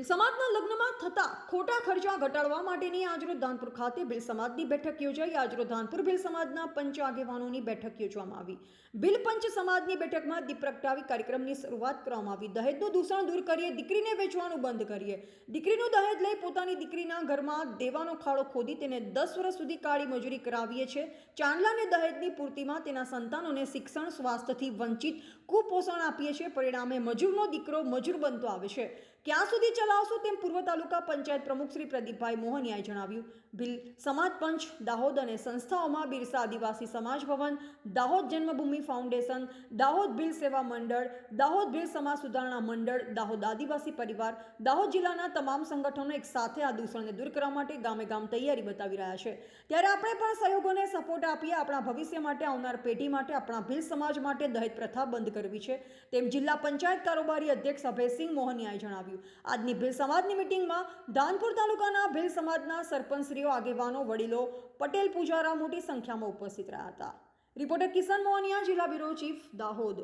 ભીલ સમાજના લગ્નમાં થતા ખોટા ખર્ચા ઘટાડવા માટેની આજરોજ ધાનપુર ખાતે ભીલ સમાજની બેઠક યોજાઈ. આજરોજ ધાનપુર ભીલ સમાજના પંચ આગેવાનોની બેઠક યોજવામાં આવી. ભીલ પંચ સમાજની બેઠકમાં દીપ પ્રગટાવી કાર્યક્રમની શરૂઆત કરવામાં આવી. દહેજનું દૂષણ દૂર કરીએ, દીકરીને વેચવાનું બંધ કરીએ. દીકરીનું દહેજ લઈ પોતાની દીકરીના ઘરમાં દેવાનો ખાડો ખોદી તેને દસ વર્ષ સુધી કાળી મજૂરી કરાવીએ છે. ચાંદલાને દહેજની પૂર્તિમાં તેના સંતાનોને શિક્ષણ, સ્વાસ્થ્યથી વંચિત કુપોષણ આપીએ છીએ પરિણામે મજૂરનો દીકરો મજૂર બનતો આવે છે. ક્યાં સુધી ચલાવશો તેમ પૂર્વ તાલુકા પંચાયત પ્રમુખ શ્રી પ્રદીપભાઈ મોહનિયાએ જણાવ્યું. ભીલ સમાજ પંચ દાહોદ અને સંસ્થાઓમાં બિરસા આદિવાસી સમાજ ભવન, દાહોદ જન્મભૂમિ ફાઉન્ડેશન, દાહોદ ભીલ સેવા મંડળ, દાહોદ ભીલ સમાજ સુધારણા મંડળ, દાહોદ આદિવાસી પરિવાર, દાહોદ જિલ્લાના તમામ સંગઠનો એક સાથે આ દૂષણને દૂર કરવા માટે ગામે ગામ તૈયારી બતાવી રહ્યા છે. ત્યારે આપણે પણ સહયોગોને સપોર્ટ આપીએ, આપણા ભવિષ્ય માટે, આવનાર પેઢી માટે, આપણા ભીલ સમાજ માટે દહેજ પ્રથા બંધ કરવી છે. તેમ જિલ્લા પંચાયત કારોબારી અધ્યક્ષ અભયસિંહ મોહનિયાએ જણાવ્યું. આજની ભીલ સમાજની મિટિંગમાં ધાનપુર તાલુકાના ભીલ સમાજના સરપંચશ્રીઓ, આગેવાનો, વડીલો, પટેલ પૂજારા મોટી સંખ્યામાં ઉપસ્થિત રહ્યા હતા. રિપોર્ટર કિશન મોહનિયા, જિલ્લા બ્યુરો ચીફ, દાહોદ.